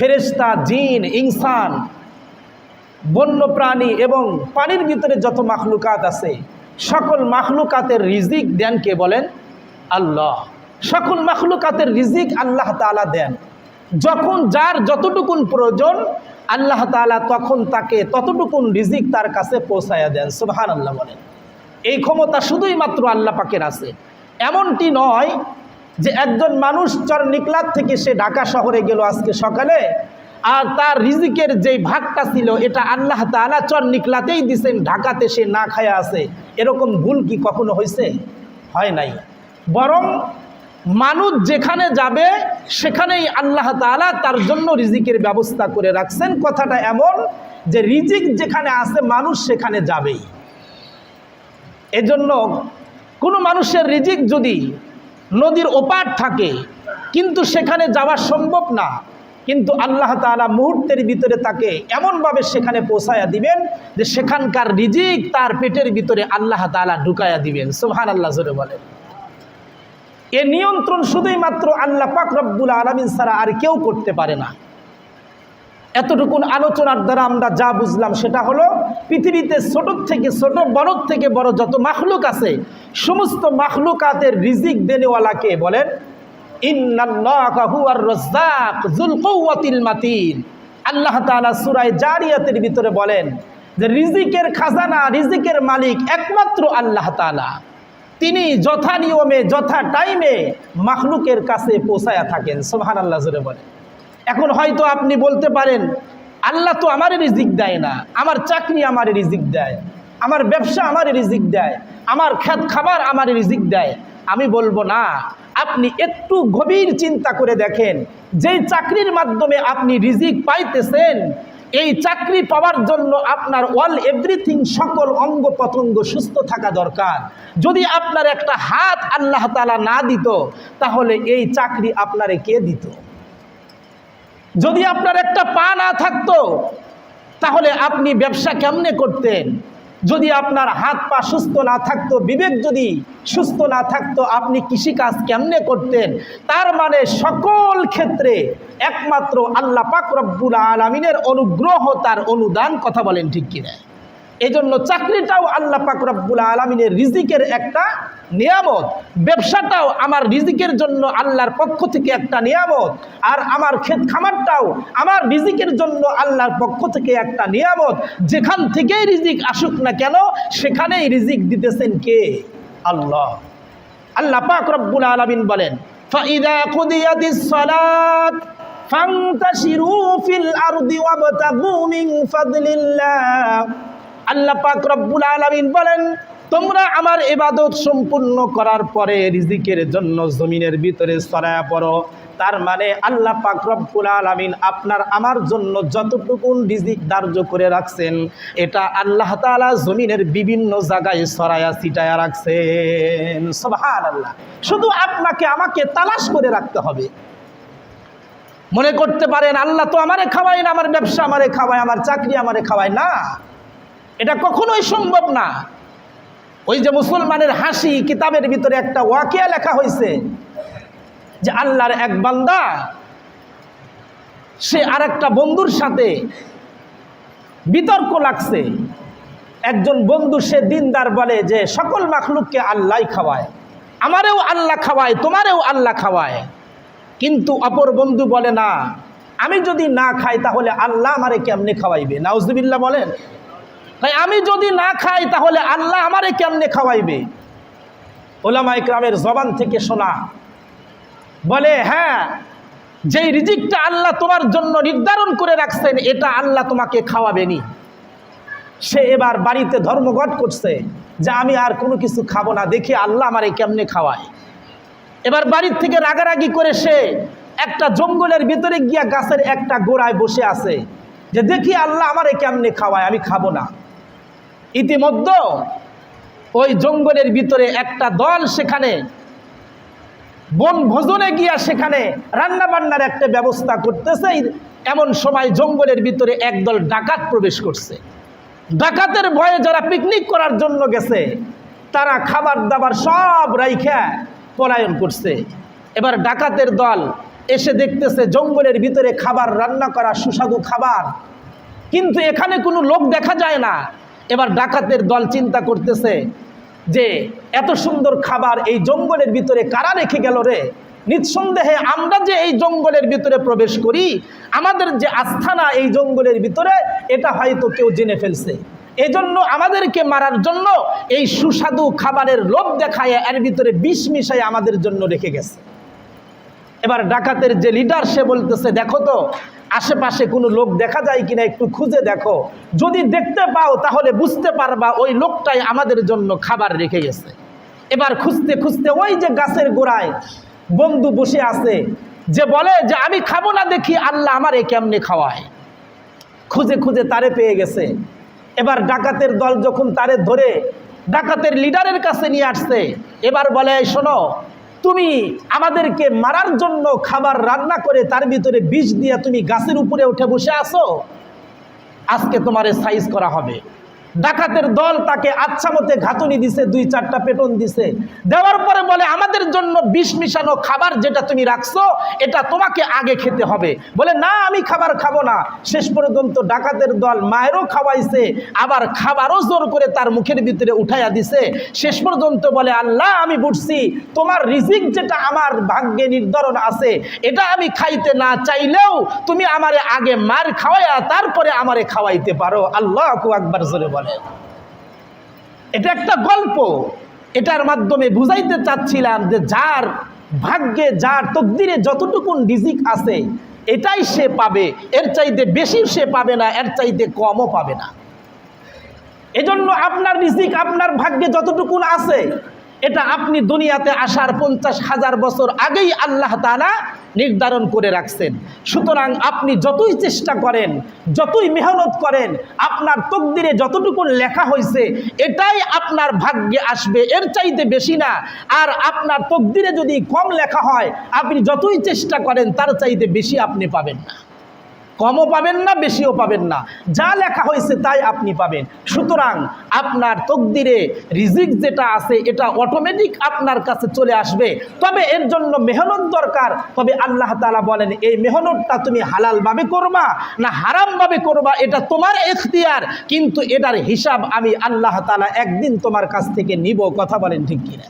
ফেরেশতা, জিন, ইনসান বন্য প্রাণী এবং পানির ভিতরে যত মাখলুকাত আছে, সকল মাখলুকাতের রিজিক দেন কে বলেন? আল্লাহ। সকল মাখলুকাতের রিজিক আল্লাহ তাআলা দেন। যখন যার যতটুকুন প্রয়োজন, আল্লাহ তাআলা তখন তাকে ততটুকুন রিজিক তার কাছে পৌঁছায়া দেন। সুবহান আল্লাহ বলেন। এই ক্ষমতা শুধুই মাত্র আল্লাহ পাকের আছে। এমনটি নয় যে একজন মানুষ চর নিকলাত থেকে সে ঢাকা শহরে গেল আজকে সকালে, আর তার রিজিকের যেই ভাগটা ছিল, এটা আল্লাহ তাআলা চর নিকলাতেই দিছেন, ঢাকাতে সে না খায়া আছে। এরকম ভুল কি কখনো হয়েছে হয় নাই। বরং মানুষ যেখানে যাবে, সেখানেই আল্লাহ তাআলা তার জন্য রিজিকের ব্যবস্থা করে রাখছেন। কথাটা এমন যে রিজিক যেখানে আছে, মানুষ সেখানে যাবেই। এজন্য কোনো মানুষের রিজিক যদি নদীর ওপার থাকে, কিন্তু সেখানে যাওয়া সম্ভব না। কিন্তু আল্লাহ তালা মুহূর্তের ভিতরে তাকে এমনভাবে সেখানে পৌঁছায়া দিবেন যে সেখানকার রিজিক তার পেটের ভিতরে আল্লাহ তালা ঢুকায়া দিবেন। সোহান আল্লাহ জোরে বলেন। এ নিয়ন্ত্রণ শুধুই মাত্র আল্লাহ পাক রব্বুল আলমিন ছাড়া আর কেউ করতে পারে না। এতটুকুন আলোচনার দ্বারা আমরা যা বুঝলাম সেটা হলো পৃথিবীতে ছোট থেকে ছোট, বড় থেকে বড় যত মাখলুক আছে, সমস্ত মাখলুকাতের রিজিক দেনেওয়ালাকে বলেন আল্লাহ তাআলা সূরায়ে জারিয়াতের ভিতরে বলেন যে রিজিকের খাজানা, রিজিকের মালিক একমাত্র আল্লাহ তাআলা। তিনি যথা নিয়মে, যথা টাইমে মাখলুকের কাছে পৌঁছায়া থাকেন, সুবহানাল্লাহ জোরে বলেন। এখন হয়তো আপনি বলতে পারেন, আল্লাহ তো আমার রিজিক দেয় না, আমার চাকরি আমার রিজিক দেয়, আমার ব্যবসা আমার রিজিক দেয়, আমার খেত খাবার আমার রিজিক দেয়। আমি বলব না, আপনি একটু গভীর চিন্তা করে দেখেন, যেই চাকরির মাধ্যমে আপনি রিজিক পাইতেছেন, এই চাকরি পাওয়ার জন্য আপনার অল এভরিথিং সকল অঙ্গ প্রত্যঙ্গ সুস্থ থাকা দরকার। যদি আপনার একটা হাত আল্লাহ তালা না দিত, তাহলে এই চাকরি আপনারে কে দিত? যদি আপনার একটা পা না থাকতো, তাহলে আপনি ব্যবসা কেমনে করতেন? যদি আপনার হাত পা সুস্থ না থাকতো, বিবেক যদি সুস্থ না থাকতো, আপনি কৃষিকাজ কেমনে করতেন? তার মানে সকল ক্ষেত্রে একমাত্র আল্লাহ পাক রব্বুল আলমিনের অনুগ্রহ তার অনুদান, কথা বলেন ঠিক কিনা? এই জন্য চাকরিটাও আল্লাহ পাক রব্বুল আলমিনের রিজিকের একটা নিয়ামত ব্যবসাটাও আমার রিজিকের জন্য আল্লাহর পক্ষ থেকে একটা নিয়ামত আর আমার ক্ষেত খামারটাও আমার রিজিকের জন্য আল্লাহর পক্ষ থেকে একটা নিয়ামত যেখান থেকেই রিজিক আসুক না কেন সেখানেই রিজিক দিতেছেন কে আল্লাহ আল্লাহ পাক রব্বুল আলমিন বলেন فَإِذَا قُضِيَتِ الصَّلَاةُ فَانْتَشِرُوا فِي الْأَرْضِ وَابْتَغُوا مِنْ فَضْلِ اللَّهِ আল্লাহ পাক রব্বুল আলামিন বলেন, তোমরা আমার এবাদত সম্পূর্ণ করার পরে রিজিকের জন্য জমিনের ভিতরে সরায়া পড়ো। তার মানে আল্লাহ পাক রব্বুল আলামিন আপনার আমার জন্য যতটুকুন রিজিক ধার্য করে রাখছেন, এটা আল্লাহ তাআলা জমিনের বিভিন্ন জায়গায় ছড়ায়া ছিটায়া রাখছেন। সুবহানাল্লাহ। শুধু আপনাকে, আমাকে তালাশ করে রাখতে হবে। মনে করতে পারেন, আল্লাহ তো আমারে খাওয়ায় না, আমার ব্যবসা আমারে খাওয়ায়, আমার চাকরি আমারে খাওয়ায় না। এটা কখনোই সম্ভব না। ওই যে মুসলমানের হাসি, কিতাবের ভিতরে একটা ওয়াকিয়া লেখা হয়েছে যে আল্লাহর এক বান্দা, সে আর একটা বন্ধুর সাথে বিতর্ক লাগছে। একজন বন্ধু সে দিনদার বলে যে, সকল মাখলুককে আল্লাহ খাওয়ায়। আমারেও আল্লাহ খাওয়ায়, তোমারেও আল্লাহ খাওয়ায়। কিন্তু অপর বন্ধু বলে, না, আমি যদি না খাই তাহলে আল্লাহ আমারে কেমনে খাওয়াইবে? নাউজুবিল্লাহ বলেন। তাই আমি যদি না খাই তাহলে আল্লাহ আমারে কেমনে খাওয়াইবে? ওলামা ইকরামের জবান থেকে শোনা। বলে হ্যাঁ যেই রিজিকটা আল্লাহ তোমার জন্য নির্ধারণ করে রাখছেন, এটা আল্লাহ তোমাকে খাওয়াবেনি। সে এবার বাড়িতে ধর্মঘট করছে যে আমি আর কোনো কিছু খাব না, দেখি আল্লাহ আমারে কেমনে খাওয়ায়। এবার বাড়ির থেকে রাগারাগি করে সে একটা জঙ্গলের ভিতরে গিয়া গাছের একটা গোড়ায় বসে আছে যে দেখি আল্লাহ আমারে কেমনে খাওয়ায়, আমি খাব না। ইতিমধ্যে ওই জঙ্গলের ভিতরে একটা দল সেখানে, বন ভোজনে গিয়া সেখানে রান্না বান্নার একটা ব্যবস্থা করতেছে। এমন সময় জঙ্গলের ভিতরে একদল ডাকাত প্রবেশ করছে। ডাকাতের ভয়ে যারা পিকনিক করার জন্য গেছে, তারা খাবার দাবার সব রাইখা পলায়ন করছে। এবার ডাকাতের দল এসে দেখতেছে জঙ্গলের ভিতরে খাবার রান্না করা সুস্বাদু খাবার। কিন্তু এখানে কোনো লোক দেখা যায় না। এবার ডাকাতের দল চিন্তা করতেছে যে এত সুন্দর খাবার এই জঙ্গলের ভিতরে কারা রেখে গেল রে? নিঃসন্দেহে আমরা যে এই জঙ্গলের ভিতরে প্রবেশ করি, আমাদের যে আস্থানা এই জঙ্গলের ভিতরে, এটা হয়তো কেউ জেনে ফেলছে। এজন্য আমাদেরকে মারার জন্য এই সুস্বাদু খাবারের লোভ দেখায়, এর ভিতরে বিষ মিশাই আমাদের জন্য রেখে গেছে। এবার ডাকাতের যে লিডার সে বলতেছে, দেখো তো, আশেপাশে কোনো লোক দেখা যায় কিনা একটু খুঁজে দেখো। যদি দেখতে পাও, তাহলে বুঝতে পারবা ওই লোকটাই আমাদের জন্য খাবার রেখে গেছে। এবার খুঁজতে খুঁজতে ওই যে গাছের গোড়ায় বন্ধু বসে আছে, যে বলে যে, আমি খাব না দেখি আল্লাহ আমার এ কেমনে খাওয়ায়? খুঁজে খুঁজে তারে পেয়ে গেছে। এবার ডাকাতের দল যখন তারে ধরে, ডাকাতের লিডারের কাছে নিয়ে আসছে, এবার বলে শোনো তুমি আমাদেরকে মারার জন্য খাবার রান্না করে তার ভিতরে বিষ দিয়ে তুমি গাছের উপরে উঠে বসে আসো আজকে তোমার সাইজ করা হবে। ডাকাতের দল তাকে আচ্ছা মতে ঘাতুনি দিছে, দুই চারটা পেটন দিছে। দেওয়ার পরে বলে, আমাদের জন্য বিষ মিশানো খাবার যেটা তুমি রাখছো, এটা তোমাকে আগে খেতে হবে। বলে, না, আমি খাবার খাব না। শেষ পর্যন্ত ডাকাতের দল মায়েরও খাওয়াইছে, আবার খাবারও জোর করে তার মুখের ভিতরে উঠাইয়া দিছে। শেষ পর্যন্ত বলে, আল্লাহ, আমি বুঝছি, তোমার রিজিক যেটা আমার ভাগ্যে নির্ধারণ আছে, এটা আমি খাইতে না চাইলেও তুমি আমারে আগে মার খাওয়াইয়া তারপরে আমারে খাওয়াইতে পারো। আল্লাহ আকবার জোরে বলে। এটা একটা গল্প। এটার মাধ্যমে বুঝাইতে চাচ্ছিলাম যে যার ভাগ্যে, যার তকদিরে যতটুকুন রিজিক আছে, এটাই সে পাবে। এর চাইতে বেশি সে পাবে না, এর চাইতে কমও পাবে না। এজন্য আপনার রিজিক, আপনার ভাগ্যে যতটুকুন আছে, এটা আপনি দুনিয়াতে আসার পঞ্চাশ হাজার বছর আগেই আল্লাহ তালা নির্ধারণ করে রাখছেন। সুতরাং আপনি যতই চেষ্টা করেন, যতই মেহনত করেন, আপনার তকদিরে যতটুকু লেখা হয়েছে এটাই আপনার ভাগ্যে আসবে। এর চাইতে বেশি না। আর আপনার তকদিরে যদি কম লেখা হয়, আপনি যতই চেষ্টা করেন, তার চাইতে বেশি আপনি পাবেন না। কমও পাবেন না, বেশিও পাবেন না। যা লেখা হয়েছে তাই আপনি পাবেন। সুতরাং আপনার তকদিরে রিজিক যেটা আছে, এটা অটোমেটিক আপনার কাছে চলে আসবে। তবে এর জন্য মেহনত দরকার। তবে আল্লাহ তালা বলেন, এই মেহনতটা তুমি হালালভাবে করবা না হারামভাবে করবা, এটা তোমার এখতিয়ার কিন্তু এটার হিসাব আমি আল্লাহ তালা একদিন তোমার কাছ থেকে নিব। কথা বলেন ঠিক কিনা?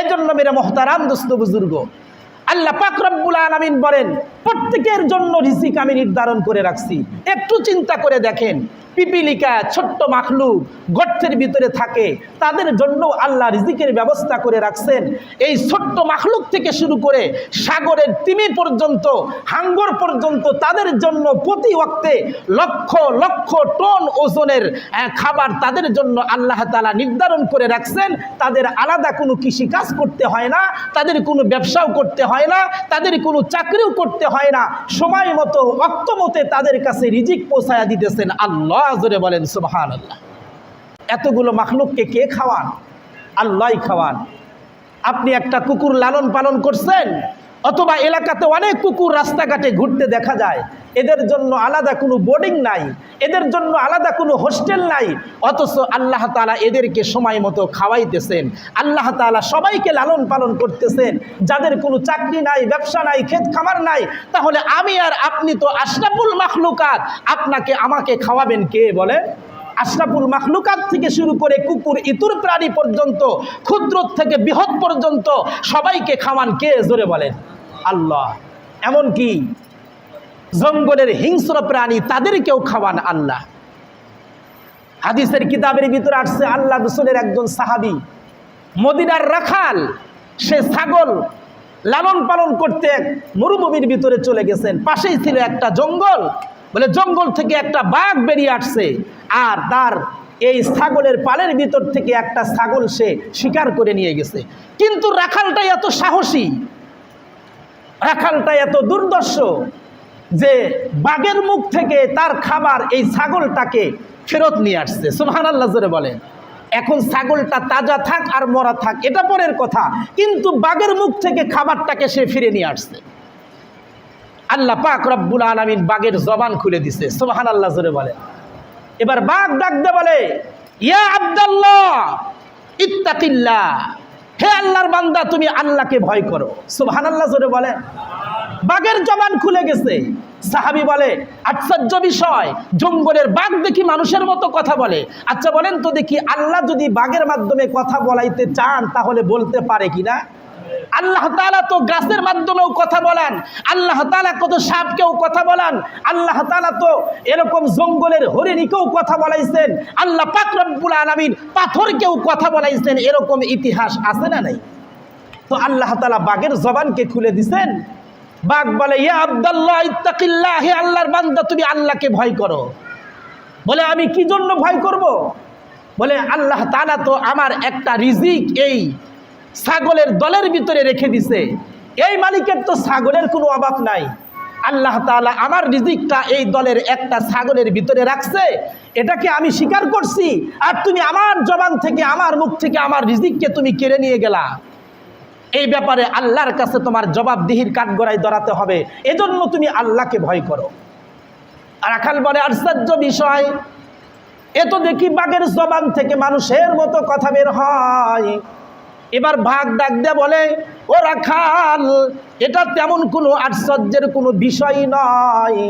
এজন্য মেরে মোহতারাম দোস্ত বুজুর্গ আল্লাহ পাক রব্বুল আলামিন বলেন, প্রত্যেকের জন্য রিজিক আমি নির্ধারণ করে রাখছি। একটু চিন্তা করে দেখেন পিপিলিকা, ছোট্ট মাখলুক, গর্তের ভিতরে থাকে। তাদের জন্য আল্লাহ রিজিকের ব্যবস্থা করে রাখছেন। এই ছোট্ট মাখলুক থেকে শুরু করে সাগরের তিমি পর্যন্ত, হাঙ্গর পর্যন্ত তাদের জন্য প্রতি ওয়াক্তে লক্ষ লক্ষ টন ওজনের খাবার তাদের জন্য আল্লাহ তালা নির্ধারণ করে রাখছেন। তাদের আলাদা কোনো কৃষি কাজ করতে হয় না, তাদের কোনো ব্যবসাও করতে হয় না, তাদের কোনো চাকরিও করতে হয় না। সময় মতো, অক্ত মতে তাদের কাছে রিজিক পৌঁছায়া দিতেছেন আল্লাহ। জোরে বলেন সুবাহান আল্লাহ এতগুলো মাখলুককে কে খাওয়ান? আল্লাহ খাওয়ান। আপনি একটা কুকুর লালন পালন করছেন অথবা এলাকাতে অনেক কুকুর রাস্তাঘাটে ঘুরতে দেখা যায়। এদের জন্য আলাদা কোনো বোর্ডিং নাই। এদের জন্য আলাদা কোনো হোস্টেল নাই। অথচ আল্লাহ তালা এদেরকে সময় মতো খাওয়াইতেছেন। আল্লাহ তালা সবাইকে লালন পালন করতেছেন। যাদের কোনো চাকরি নাই, ব্যবসা নাই, ক্ষেত খামার নাই, তাহলে আমি আর আপনি তো আশরাফুল মাখলুকাত। আপনাকে আমাকে খাওয়াবেন কে বলেন আশরাফুল মাখলুকাত থেকে শুরু করে কুকুর ইতুর প্রাণী পর্যন্ত ক্ষুদ্র থেকে বৃহৎ পর্যন্ত সবাইকে খাওয়ান কে জোরে বলেন? আল্লাহ। এমন কি জঙ্গলের হিংস্র প্রাণী তাদেরকেও খাওয়ান আল্লাহ। হাদিসের কিতাবের ভিতরে আসছে, আল্লাহ রসুলের একজন সাহাবি মদিনার রাখাল, সে ছাগল লালন পালন করতে মরুভূমির ভিতরে চলে গেছেন। পাশেই ছিল একটা জঙ্গল। বলে জঙ্গল থেকে একটা বাঘ বেরিয়ে আসছে আর তার এই ছাগলের পালের ভিতর থেকে একটা ছাগল সে শিকার করে নিয়ে গেছে। কিন্তু রাখালটাই এত সাহসী, রাখালটা এত দুর্দর্শ যে বাঘের মুখ থেকে তার খাবার এই ছাগলটাকে ফেরত নিয়ে আসছে। সুহান আল্লাহ বলেন। এখন ছাগলটা তাজা থাক আর মরা থাক, এটা পরের কথা। কিন্তু বাঘের মুখ থেকে খাবারটাকে সে ফিরে নিয়ে আসছে। আল্লাহ পাক রব্বুল আলমিন বাঘের জবান খুলে দিছে। সুবাহান আল্লাহ জোরে বলে। এবার বাঘ ডাকতে বলে, ইয়া আব্দাল্লাহ, ইত্তাকিল্লাহ, হে আল্লাহর বান্দা, তুমি আল্লাহকে ভয় করো। সুবহান আল্লাহ জোরে বলে। বাঘের জবান খুলে গেছে। সাহাবি বলে, আশ্চর্য বিষয়, জঙ্গলের বাঘ দেখি মানুষের মতো কথা বলে। আচ্ছা বলেন তো দেখি, আল্লাহ যদি বাঘের মাধ্যমে কথা বলাইতে চান, তাহলে বলতে পারে কিনা? আল্লাহ তালা তো গাছের মাধ্যমেও কথা বলেন। আল্লাহ তালা কত সাপকেও কথা বলেন। আল্লাহ তালা তো এরকম জঙ্গলের হরিণীকেও কথা বলাইছেন। আল্লাহ পাক রব্বুল আলামিন পাথরকেও কথা বলাইছেন। এরকম ইতিহাস আছে না নাই? তো আল্লাহ তালা বাঘের জবানকে খুলে দিছেন। বাঘ বলে, ইয়া আব্দাল্লাহ, ইত্তাকিল্লাহ হে আল্লাহর বান্দা, তুমি আল্লাহকে ভয় করো। বলে, আমি কি জন্য ভয় করব? বলে, আল্লাহ তালা তো আমার একটা রিজিক এই ছাগলের দলের ভিতরে রেখে দিছে। এই মালিকের তো ছাগলের কোনো অভাব নাই। আল্লাহ তালা আমার রিজিকটা এই দলের একটা ছাগলের ভিতরে রাখছে। এটাকে আমি স্বীকার করছি। আর তুমি আমার জবান থেকে, আমার মুখ থেকে আমার রিজিককে তুমি কেড়ে নিয়ে গেলা। এই ব্যাপারে আল্লাহর কাছে তোমার জবাবদিহির কাঠগড়ায় দাঁড়াতে হবে। এজন্য তুমি আল্লাহকে ভয় করো। আর আখাল বলে, আশ্চর্য বিষয়। এ তো দেখি বাঘের জবান থেকে মানুষের মতো কথা বের হয়। এবার ভাগ ডাক দিয়ে বলে, ও রাখাল, এটা তেমন কোনো আশ্চর্যের কোনো বিষয় নয়।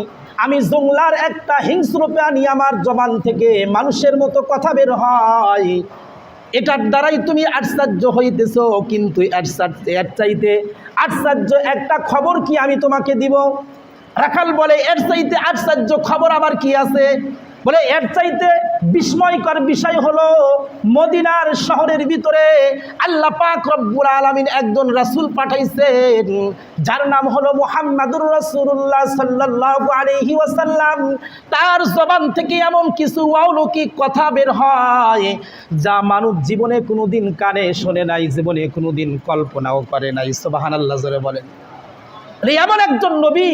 আমি জংলার একটা হিংস্র প্রাণী আমার জবান থেকে মানুষের মতো কথা বের হয়। এটার দ্বারাই তুমি আশ্চর্য হইতেছ, কিন্তু এর চাইতে আশ্চর্য একটা খবর কি আমি তোমাকে দিব? রাখাল বলে, এর চাইতে আশ্চর্য খবর আবার কি আছে? বলে, এর চাইতে বিস্ময়কর বিষয় হলো, মদিনার শহরের ভিতরে আল্লাহ পাক রব্বুল আলামিন একজন রাসূল পাঠাইছেন, যার নাম হলো মুহাম্মাদুর রাসূলুল্লাহ সাল্লাল্লাহু আলাইহি ওয়াসাল্লাম। তার জবান থেকে এমন কিছু অলৌকিক কথা বের হয়, যা মানুষ জীবনে কোনোদিন কানে শোনে নাই, জীবনে কোনোদিন কল্পনাও করে নাই। সুবহানাল্লাহ, জোরে বলেন। এমন একজন নবী,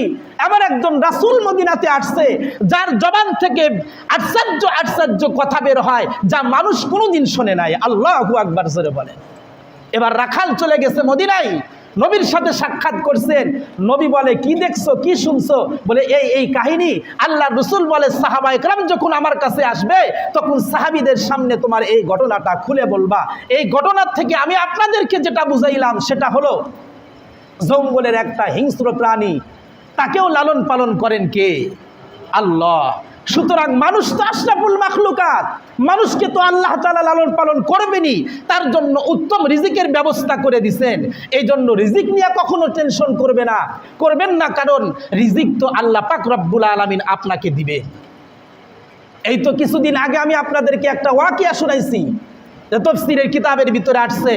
এমন একজন রাসূল মদিনাতে আসছে, যার জবান থেকে আশ্চর্য আশ্চর্য কথা বের হয়, যা মানুষ কোনোদিন শোনে নাই। আল্লাহ আকবার জোরে বলেন। এবার রাখাল চলে গেছে মদিনায়, নবীর সাথে সাক্ষাৎ করছেন। নবী বলে, কি দেখছ? কি শুনছো? বলে, এই এই কাহিনী। আল্লাহ রসুল বলে, সাহাবা একরাম যখন আমার কাছে আসবে, তখন সাহাবিদের সামনে তোমার এই ঘটনাটা খুলে বলবা। এই ঘটনার থেকে আমি আপনাদেরকে যেটা বুঝাইলাম, সেটা হলো জঙ্গলের একটা হিংস্র প্রাণী, তাকেও লালন পালন করেন কে? আল্লাহ। সুতরাং মানুষ তো আশরাফুল মাখলুকাত, মানুষকে তো আল্লাহ তালা লালন পালন করবেনই, তার জন্য উত্তম রিজিকের ব্যবস্থা করে দিছেন। এই জন্য রিজিক নিয়ে কখনো টেনশন করবে না। করবেন না কারণ রিজিক তো আল্লাহ পাক রব্বুল আলমিন আপনাকে দিবে। এই তো কিছুদিন আগে আমি আপনাদেরকে একটা ওয়াকিয়া শুনাইছি তফসিরের কিতাবের ভিতরে আসছে,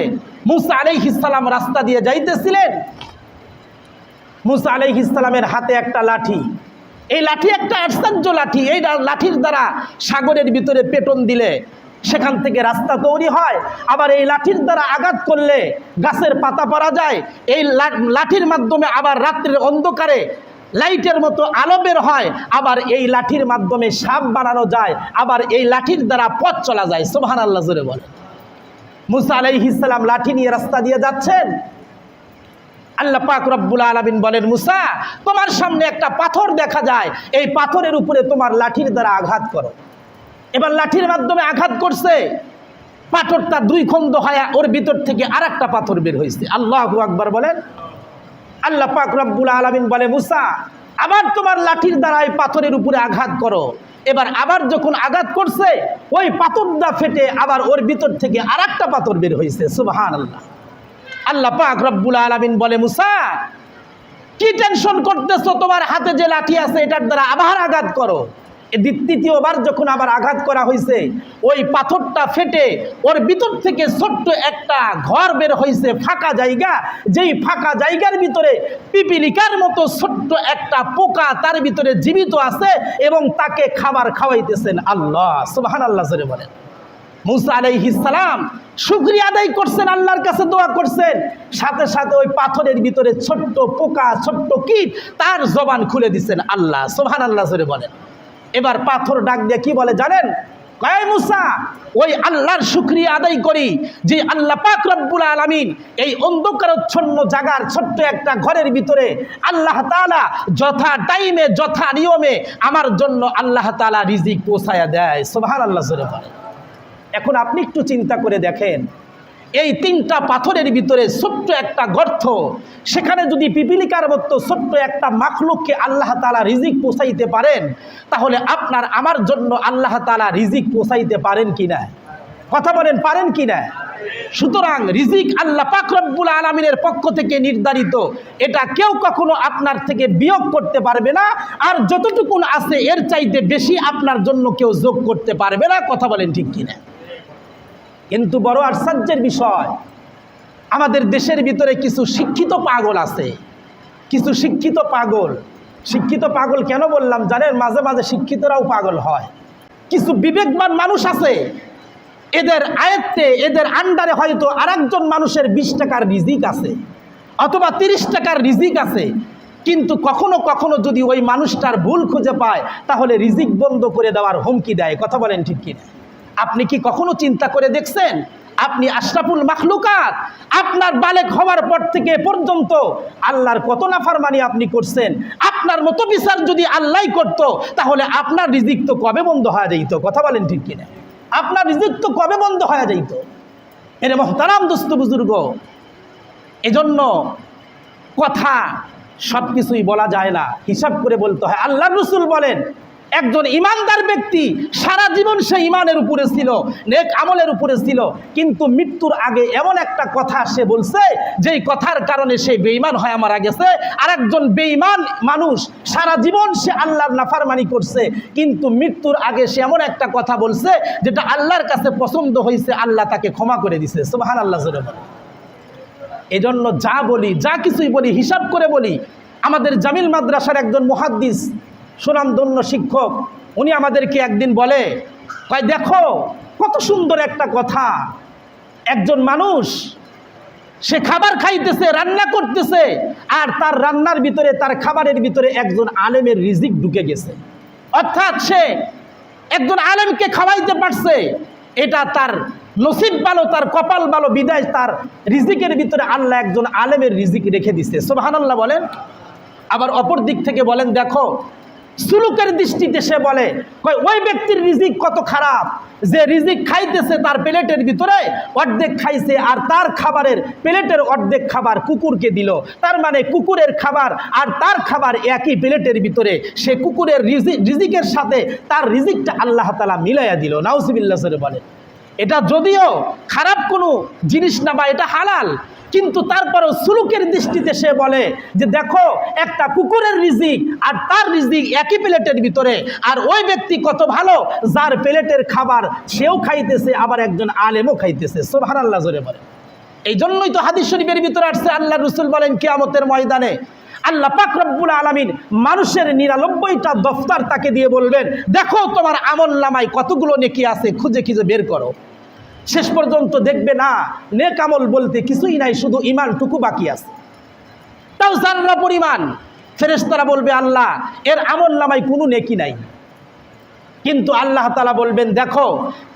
মুসা আলাইহিসালাম রাস্তা দিয়ে যাইতেছিলেন মুসা আলাইহিসালামের হাতে একটা লাঠি। এই লাঠি একটা আশ্চর্য লাঠি। এই লাঠির দ্বারা সাগরের ভিতরে পেটন দিলে সেখান থেকে রাস্তা তৈরি হয়। আবার এই লাঠির দ্বারা আঘাত করলে গাছের পাতা পরা যায়। এই লাঠির মাধ্যমে আবার রাত্রের অন্ধকারে লাইটের মতো আলো বের হয়। আবার এই লাঠির মাধ্যমে সাপ বানানো যায়। আবার এই লাঠির দ্বারা পথ চলা যায়। সোহান আল্লাহ জোরে বলে মুসা আলাইহিসালাম লাঠি নিয়ে রাস্তা দিয়ে যাচ্ছেন। আল্লাহ পাক রব্বুল আলমিন বলেন, মুসা, তোমার সামনে একটা পাথর দেখা যায়। এই পাথরের উপরে তোমার লাঠির দ্বারা আঘাত করো। এবার লাঠির মাধ্যমে আঘাত করছে। পাথরটা দুই খন্ড হয় ওর ভিতর থেকে আর একটা পাথর বের হয়েছে। আল্লাহ আকবার বলেন, আল্লাহ পাক রব্বুল আলমিন বলে, মুসা, আবার তোমার লাঠির দ্বারা এই পাথরের উপরে আঘাত করো। এবার আবার যখন আঘাত করছে, ওই পাথরটা ফেটে আবার ওর ভিতর থেকে আর একটা পাথর বের হয়েছে। সুবাহান আল্লাহ আল্লাহ পাক রব্বুল আলমিন বলে, মুসা, কি টেনশন করতেছো? তোমার হাতে যে লাঠি আছে, এটার দ্বারা আবার আঘাত করো। তৃতীয়বার যখন আবার আঘাত করা হয়েছে ওই পাথরটা ফেটে ওর ভিতর থেকে ছোট্ট একটা ঘর বের হয়েছে ফাঁকা জায়গা। যেই ফাঁকা জায়গার ভিতরে পিপিলিকার মতো ছোট্ট একটা পোকা তার ভিতরে জীবিত আছে এবং তাকে খাবার খাওয়াইতেছেন আল্লাহ। সুবাহান আল্লাহ বলেন। মুসা আলাইহিসালাম শুক্রিয়া আদায় করছেন, আল্লাহর কাছে দোয়া করছেন। সাথে সাথে ওই পাথরের ভিতরে ছোট্ট পোকা, ছোট্ট কীট তার জবান খুলে দিচ্ছেন আল্লাহ সোহান আল্লাহ জোরে বলেন। এবার পাথর ডাক দিয়ে কি বলে জানেন? কয় মুসা, ওই আল্লাহর শুক্রিয়া আদায় করি যে আল্লাহ পাক রব্বুল আলামিন এই অন্ধকারচ্ছন্ন জাগার ছোট্ট একটা ঘরের ভিতরে আল্লাহ তাআলা যথা টাইমে যথা নিয়মে আমার জন্য আল্লাহ তাআলা রিজিক পৌঁছায়া দেয়। সুবহানাল্লাহ জোরে বলেন। এখন আপনি একটু চিন্তা করে দেখেন, এই তিনটা পাথরের ভিতরে ছোট্ট একটা গর্ত, সেখানে যদি পিপিলিকার মতো ছোট্ট একটা মাখলুককে আল্লাহ তালা রিজিক পোষাইতে পারেন, তাহলে আপনার আমার জন্য আল্লাহ তালা রিজিক পোষাইতে পারেন কি না? কথা বলেন, পারেন কি না? সুতরাং রিজিক আল্লাহ পাক রব্বুল আলমিনের পক্ষ থেকে নির্ধারিত, এটা কেউ কখনো আপনার থেকে বিয়োগ করতে পারবে না, আর যতটুকুন আছে এর চাইতে বেশি আপনার জন্য কেউ যোগ করতে পারবে না, কথা বলেন ঠিক কিনা? কিন্তু বড় আশ্চর্যের বিষয়, আমাদের দেশের ভিতরে কিছু শিক্ষিত পাগল আছে। কিছু শিক্ষিত পাগল। শিক্ষিত পাগল কেন বললাম? জানেন, মাঝে মাঝে শিক্ষিতরাও পাগল হয়। কিছু বিবেকবান মানুষ আছে। এদের আয়ত্তে, এদের আন্ডারে হয়তো আরেকজন মানুষের বিশ টাকার রিজিক আছে অথবা তিরিশ টাকার রিজিক আছে। কিন্তু কখনো কখনো যদি ওই মানুষটার ভুল খুঁজে পায়, তাহলে রিজিক বন্ধ করে দেওয়ার হুমকি দেয়। কথা বলেন ঠিক কিনা? আপনি কি কখনো চিন্তা করে দেখছেন? আপনি আশরাফুল মাখলুকাত, আপনার বালেক হওয়ার পর থেকে পর্যন্ত আল্লাহর কত নাফারমানি আপনি করছেন? আপনার মতো বিচার যদি আল্লাহ করত, তাহলে আপনার রিজিক তো কবে বন্ধ হয়ে যাইত? কথা বলেন ঠিক কিনা? আপনার রিজিক তো কবে বন্ধ হয়ে যাইত? এর মহতারাম দোস্ত বুজুর্গ, এজন্য কথা সব কিছুই বলা যায় না। হিসাব করে বলতে হয় আল্লাহ রসুল বলেন একজন ইমানদার ব্যক্তি সারা জীবন সে ইমানের উপরে ছিল, নেক আমলের উপরে ছিল, কিন্তু মৃত্যুর আগে এমন একটা কথা সে বলছে, যেই কথার কারণে সে বেঈমান হয়ে মারা গেছে আর একজন বেঈমান মানুষ, সারা জীবন সে আল্লাহর নাফারমানি করছে, কিন্তু মৃত্যুর আগে সে এমন একটা কথা বলছে, যেটা আল্লাহর কাছে পছন্দ হয়েছে, আল্লাহ তাকে ক্ষমা করে দিছে সুবাহান আল্লাহ। এজন্য যা বলি, যা কিছুই বলি, হিসাব করে বলি, আমাদের জামিল মাদ্রাসার একজন মহাদ্দিস সুনামধন্য শিক্ষক, উনি আমাদেরকে একদিন বলে, কয়, দেখো, কত সুন্দর একটা কথা। একজন মানুষ, সে খাবার খাইতেছে, রান্না করতেছে, আর তার রান্নার ভিতরে, তার খাবারের ভিতরে একজন আলেমের রিজিক ঢুকে গেছে। অর্থাৎ সে একজন আলেমকে খাওয়াইতে পারছে, এটা তার নসিব ভালো, তার কপাল ভালো, বিদায় তার রিজিকের ভিতরে আল্লাহ একজন আলেমের রিজিক রেখে দিছে। সোবাহান আল্লাহ বলেন। আবার অপর দিক থেকে বলেন, দেখো সুলুকের দৃষ্টিতে সে বলে ওই ব্যক্তির রিজিক কত খারাপ? যে রিজিক খাইতেছে তার প্লেটের ভিতরে অর্ধেক খাইছে আর তার খাবারের প্লেটের অর্ধেক খাবার কুকুরকে দিল। তার মানে কুকুরের খাবার আর তার খাবার একই প্লেটের ভিতরে। সে কুকুরের রিজিক রিজিকের সাথে তার রিজিকটা আল্লাহ তালা মিলাইয়া দিল। নাউসিবিল্লা বলে। এটা যদিও খারাপ কোনো জিনিস না বা এটা হালাল কিন্তু তারপরও সুলুকের দৃষ্টিতে সে বলে যে দেখো, একটা কুকুরের রিজিক আর তার রিজিক একই প্লেটের ভিতরে। আর ওই ব্যক্তি কত ভালো, যার প্লেটের খাবার সেও খাইতেছে, আবার একজন আলেমও খাইতেছে। সোভার আল্লাহ জোরে বলে। এই জন্যই তো হাদিস শরীফের ভিতরে আসছে, আল্লাহ রসুল বলেন কিয়ামতের ময়দানে। আল্লাহ পাক রব্বুল আলমিন মানুষের নিরানব্বইটা দফতার তাকে দিয়ে বলবেন, দেখো তোমার আমল নামায় কতগুলো নেকি আছে, খুঁজে খুঁজে বের করো। শেষ পর্যন্ত দেখবে না, নেক আমল বলতে কিছুই নাই, শুধু ইমানটুকু বাকি আছে। তাও জানলা পরিমাণ ফেরেস্তারা বলবে, আল্লাহ, এর আমল নামায় কোনো নেকি নাই। কিন্তু আল্লাহ তালা বলবেন, দেখো,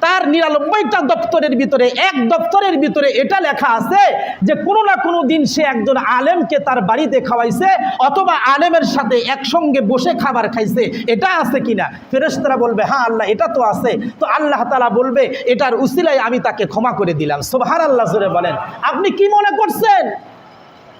তার নিরানব্বইটা দপ্তরের ভিতরে, এক দপ্তরের ভিতরে এটা লেখা আছে যে কোনো না কোনো দিন সে একজন আলেমকে তার বাড়িতে খাওয়াইছে অথবা আলেমের সাথে একসঙ্গে বসে খাবার খাইছে। এটা আছে কিনা? ফেরেশতারা বলবে হ্যাঁ আল্লাহ, এটা তো আছে। তো আল্লাহ তালা বলবে, এটার উসিলায় আমি তাকে ক্ষমা করে দিলাম। সোভার আল্লাহ জোরে বলেন। আপনি কি মনে করছেন?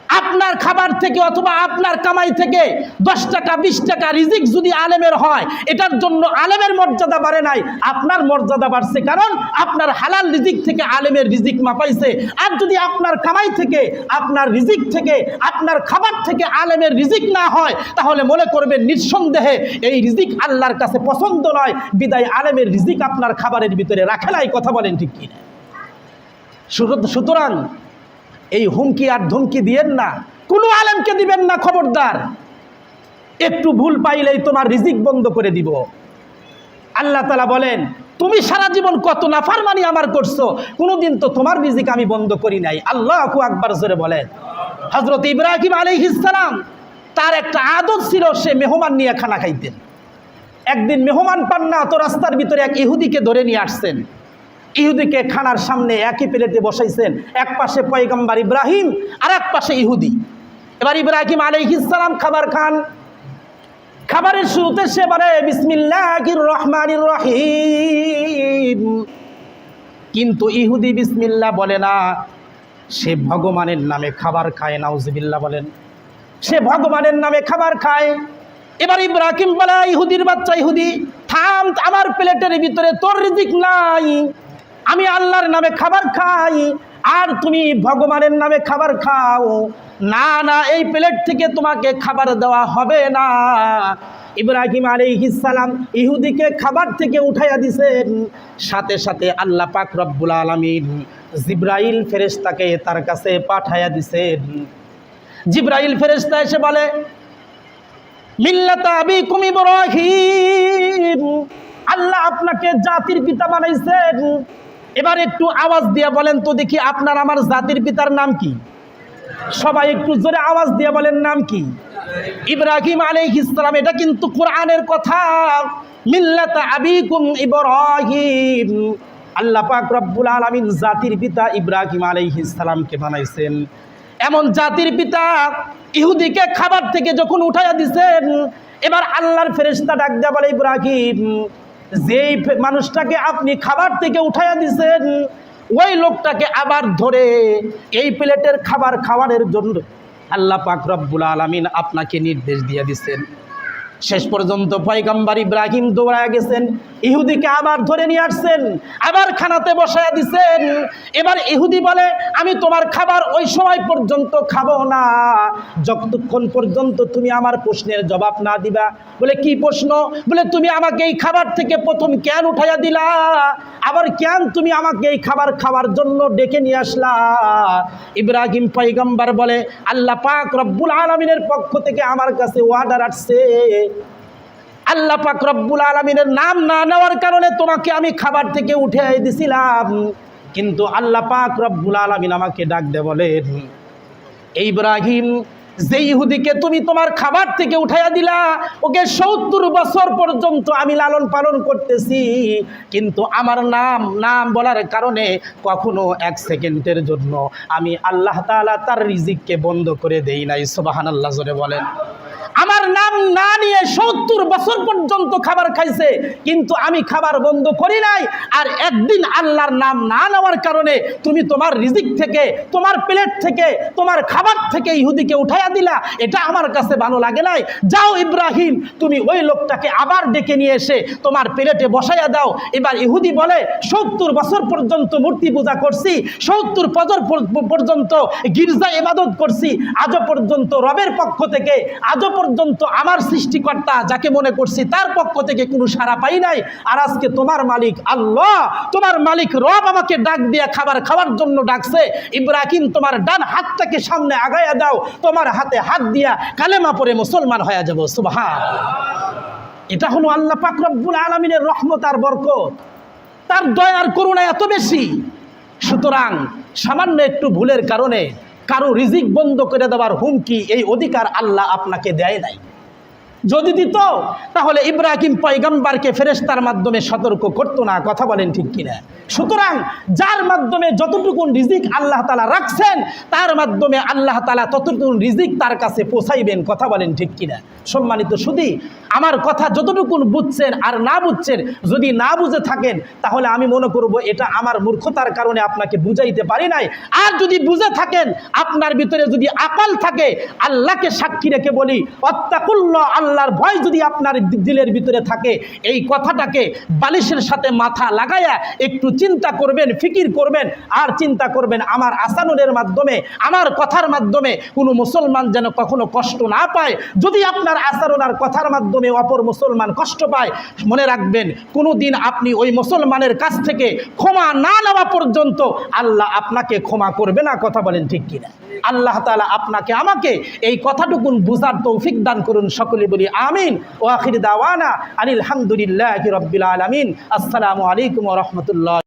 আপনার খাবার থেকে অথবা আপনার কামাই থেকে দশ টাকা, বিশ টাকা রিজিক যদি আলেমের হয়, এটার জন্য আলেমের মর্যাদা বাড়ে নাই। আপনার মর্যাদা বাড়ছে কারণ আপনার হালাল রিজিক থেকে আলেমের রিজিক মাপাইছে। আর যদি আপনার কামাই থেকে, আপনার রিজিক থেকে, আপনার খাবার থেকে আলেমের রিজিক না হয়, তাহলে মনে করবেন নিঃসন্দেহে এই রিজিক আল্লাহর কাছে পছন্দ নয়। বিদায়, আলেমের রিজিক আপনার খাবারের ভিতরে রাখে নাই, কথা বলেন ঠিক কিনা। সুতরাং- এই হুমকি আর ধমকি দিয়েন না। কোনো আলেমকে দিবেন না, খবরদার। একটু ভুল পাইলেই তোমার রিজিক বন্ধ করে দিব। আল্লাহ তালা বলেন, তুমি সারা জীবন কত নাফারমানি আমার করছ, কোনোদিন তো তোমার রিজিক আমি বন্ধ করি নাই। আল্লাহ আকু আকবার জোরে বলেন। হজরত ইব্রাহিম আলী ইসালাম তার একটা আদত ছিল সে মেহমান নিয়ে খানা খাইতেন। একদিন মেহমান পান না, তো রাস্তার ভিতরে এক ইহুদিকে ধরে নিয়ে আসছেন। ইহুদিকে খানার সামনে একই প্লেটে বসাইছেন। এক পাশে পয়গম্বর ইব্রাহিম, আর এক পাশে ইহুদি। এবার ইব্রাহিম আলাইহিসসালাম খাবার খান। খাবারের শুরুতে সে বলে, বিসমিল্লাহির রহমানির রহিম। কিন্তু ইহুদি বিসমিল্লা বলে না। সে ভগবানের নামে খাবার খায় নাউজিবিল্লা বলেন। সে ভগবানের নামে খাবার খায়। এবার ইব্রাহিম বলে, ইহুদির বাচ্চা ইহুদি, থাম, আমার প্লেটের ভিতরে তোর রিজিক নাই। আমি আল্লাহর নামে খাবার খাই, আর তুমি ভগবানের নামে খাবার খাও। না না, এই প্লেট থেকে তোমাকে খাবার দেওয়া হবে না। ইব্রাহিম সালাম ইহুদিকে খাবার থেকে উঠাইয়া দিছেন। সাথে সাথে আল্লাহ পাক রব্বুল আলমিন জিব্রাইল ফেরেশতাকে তার কাছে পাঠাইয়া দিছেন। জিব্রাইল ফেরেশতা এসে বলে, মিল্লাতা আবিকুম ইব্রাহিম। আল্লাহ আপনাকে জাতির পিতা বানাইছেন। এবার একটু আওয়াজ দিয়ে বলেন তো দেখি আপনার আমার জাতির পিতার নাম কি? সবাই একটু জোরে আওয়াজ দিয়ে বলেন নাম কি? ইব্রাহিম আলাইহিস ইসলাম এটা কিন্তু কোরআনের কথা। মিল্লাতা আবিকুম ইব্রাহিম। আল্লাহ পাক রব্বুল আলামিন জাতির পিতা ইব্রাহিম আলাইহিস সালামকে বানাইছেন। এমন জাতির পিতা ইহুদিকে খাবার থেকে যখন উঠাইয়া দিছেন, এবার আল্লাহর ফেরেশতা ডাক দেয়া বলে, ইব্রাহিম যেই মানুষটাকে আপনি খাবার থেকে উঠাইয়া দিছেন, ওই লোকটাকে আবার ধরে এই প্লেটের খাবার খাওয়ানোর জন্য আল্লাহ পাক রব্বুল আলমিন আপনাকে নির্দেশ দিয়ে দিছেন। শেষ পর্যন্ত পয়গম্বর ইব্রাহিম দৌড়ায় গেছেন। ইহুদিকে আবার ধরে নিয়ে আসছেন, আবার খানাতে বসায় দিছেন। এবার ইহুদি বলে, আমি তোমার খাবার ওই সময় পর্যন্ত খাব না। যতক্ষণ পর্যন্ত তুমি আমার প্রশ্নের জবাব না দিবা। বলে, কি প্রশ্ন? বলে, তুমি আমাকে এই খাবার থেকে প্রথম ক্যান উঠাইয়া দিলা, আবার কেন তুমি আমাকে এই খাবার খাওয়ার জন্য ডেকে নিয়ে আসলা। ইব্রাহিম পৈগম্বর বলে, আল্লাহ পাক রব্বুল আলমিনের পক্ষ থেকে আমার কাছে ওয়ার্ডার আসছে। আল্লাহ পাক রব্বুল আলমিনের নাম না নেওয়ার কারণে তোমাকে আমি খাবার থেকে উঠে দিছিলাম। কিন্তু আল্লাহ পাক রব্বুল আলমিন আমাকে ডাক দে বলেন, ইব্রাহিম, যে ইহুদিকে তুমি তোমার খাবার থেকে উঠাইয়া দিলা, ওকে সত্তর বছর পর্যন্ত আমি লালন পালন করতেছি। কিন্তু আমার নাম নাম বলার কারণে কখনো এক সেকেন্ডের জন্য আমি আল্লাহ তাআলা তার রিজিককে বন্ধ করে দেই নাই। সোবাহান আল্লাহ জোরে বলেন। আমার নাম না নিয়ে সত্তর বছর পর্যন্ত খাবার খাইছে, কিন্তু আমি খাবার বন্ধ করি নাই। আর একদিন আল্লাহর নাম না নেওয়ার কারণে তুমি তোমার রিজিক থেকে, তোমার প্লেট থেকে, তোমার খাবার থেকে ইহুদিকে উঠাইয়া দিলা। এটা আমার কাছে ভালো লাগে নাই। যাও ইব্রাহিম, তুমি ওই লোকটাকে আবার ডেকে নিয়ে এসে তোমার প্লেটে বসাইয়া দাও। এবার ইহুদি বলে, সত্তর বছর পর্যন্ত মূর্তি পূজা করছি, সত্তর বছর পর- পর্যন্ত গির্জা ইবাদত করছি, আজও পর্যন্ত রবের পক্ষ থেকে, আজও পর্যন্ত আমার সৃষ্টিকর্তা যাকে মনে করছি, তার পক্ষ থেকে কোনো সাড়া পাই নাই। আর আজকে তোমার মালিক আল্লাহ, তোমার মালিক রব আমাকে ডাক দিয়া খাবার খাওয়ার জন্য ডাকছে। ইব্রাহিম, তোমার ডান হাতটাকে সামনে আগাইয়া দাও। তোমার হাতে হাত দিয়া কালেমা পরে মুসলমান হয়ে যাব। সুবহান। এটা হলো আল্লাহ পাক রব্বুল আলমিনের রহমত আর বরকত। তার দয়ার করুণা এত বেশি। সুতরাং সামান্য একটু ভুলের কারণে কারও রিজিক বন্ধ করে দেওয়ার হুমকি এই অধিকার আল্লাহ আপনাকে দেয় নাই। যদি দিত, তাহলে ইব্রাহিম পয়গম্বারকে ফেরেশতার মাধ্যমে সতর্ক করতো না। কথা বলেন ঠিক কিনা? সুতরাং যার মাধ্যমে যতটুকু রিজিক আল্লাহ তালা রাখছেন, তার মাধ্যমে আল্লাহ তালা ততটুকু রিজিক তার কাছে পৌঁছাইবেন। কথা বলেন ঠিক কিনা? সম্মানিত শুধু আমার কথা যতটুকু বুঝছেন আর না বুঝছেন, যদি না বুঝে থাকেন, তাহলে আমি মনে করব এটা আমার মূর্খতার কারণে আপনাকে বুঝাইতে পারি নাই। আর যদি বুঝে থাকেন, আপনার ভিতরে যদি আকাল থাকে, আল্লাহকে সাক্ষী রেখে বলি অত্যাকুল্য আল্লাহর ভয় যদি আপনার দিলের ভিতরে থাকে, এই কথাটাকে বালিশের সাথে মাথা লাগায়া একটু চিন্তা করবেন, ফিকির করবেন, আর চিন্তা করবেন, আমার আসানুরের মাধ্যমে, আমার কথার মাধ্যমে কোনো মুসলমান যেন কখনো কষ্ট না পায়। যদি আপনার আর কথার মাধ্যমে অপর মুসলমান কষ্ট পায়, মনে রাখবেন কোনো দিন আপনি ওই মুসলমানের কাছ থেকে ক্ষমা না নেওয়া পর্যন্ত আল্লাহ আপনাকে ক্ষমা করবে না, কথা বলেন ঠিক কিনা? আল্লাহ তালা আপনাকে, আমাকে এই কথাটুকুন বুঝার তৌফিক দান করুন সকলে বলি আমিন। ও আখির দাওয়ানা আনিল হামদুলিল্লাহ রব্বিল আলমিন। আসসালামু আলাইকুম রহমতুল্লাহ।